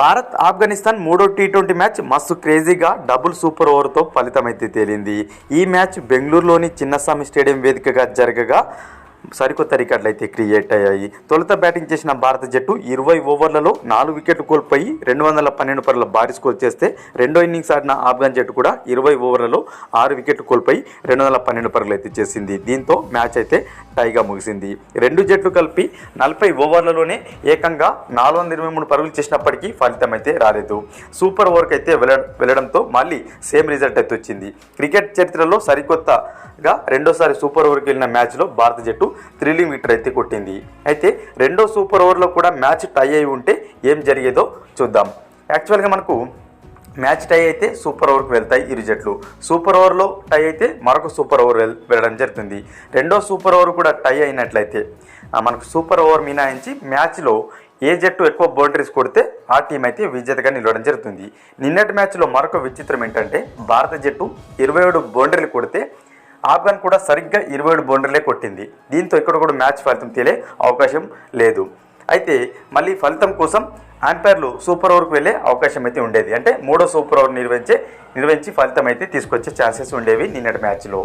భారత్ ఆఫ్ఘనిస్తాన్ మూడో T twenty match మస్తు క్రేజీగా డబుల్ సూపర్ ఓవర్తో ఫలితమైతే తేలింది. ఈ మ్యాచ్ బెంగళూరులోని చిన్నస్వామి స్టేడియం వేదికగా జరగగా సరికొత్త రికార్డులు అయితే క్రియేట్ అయ్యాయి. తొలుత బ్యాటింగ్ చేసిన భారత జట్టు ఇరవై ఓవర్లలో నాలుగు వికెట్లు కోల్పోయి రెండు వందల పన్నెండు పరుల భారీ స్కోర్ చేస్తే రెండో ఇన్నింగ్స్ ఆడిన ఆఫ్ఘన్ జట్టు కూడా ఇరవై ఓవర్లలో ఆరు వికెట్లు కోల్పోయి రెండు వందల పన్నెండు పరుగులు అయితే చేసింది. దీంతో మ్యాచ్ అయితే టైగా ముగిసింది. రెండు జట్లు కలిపి నలభై ఓవర్లలోనే ఏకంగా నాలుగు వందల ఇరవై మూడు పరుగులు చేసినప్పటికీ ఫలితం అయితే రాలేదు. సూపర్ ఓవర్కి అయితే వెళ్ళ వెళ్ళడంతో మళ్ళీ సేమ్ రిజల్ట్ అయితే వచ్చింది. క్రికెట్ చరిత్రలో సరికొత్తగా రెండోసారి సూపర్ ఓవర్కి వెళ్ళిన మ్యాచ్లో భారత జట్టు థ్రిల్లింగ్ విక్టర్ అయితే కొట్టింది. అయితే రెండో సూపర్ ఓవర్లో కూడా మ్యాచ్ టై అయి ఉంటే ఏం జరిగేదో చూద్దాం. యాక్చువల్గా మనకు మ్యాచ్ టై అయితే సూపర్ ఓవర్కి వెళ్తాయి ఇరు జట్లు. సూపర్ ఓవర్లో టై అయితే మరొక సూపర్ ఓవర్ వెళ్ళడం జరుగుతుంది. రెండో సూపర్ ఓవర్ కూడా టై అయినట్లయితే మనకు సూపర్ ఓవర్ మినాయించి మ్యాచ్లో ఏ జట్టు ఎక్కువ బౌండరీస్ కొడితే ఆ టీం అయితే విజేతగా నిలవడం జరుగుతుంది. నిన్నటి మ్యాచ్లో మరొక విచిత్రం ఏంటంటే భారత జట్టు ఇరవై ఏడు బౌండరీలు కొడితే ఆఫ్ఘన్ కూడా సరిగ్గా ఇరవై ఏడు బౌండరీలే కొట్టింది. దీంతో ఇక్కడ కూడా మ్యాచ్ ఫలితం తేలే అవకాశం లేదు. అయితే మళ్ళీ ఫలితం కోసం అంపైర్లు సూపర్ ఓవర్కు వెళ్ళే అవకాశం అయితే ఉండేది. అంటే మూడో సూపర్ ఓవర్ నిర్వహించే నిర్వహించి ఫలితం అయితే తీసుకొచ్చే ఛాన్సెస్ ఉండేవి నిన్నటి మ్యాచ్లో.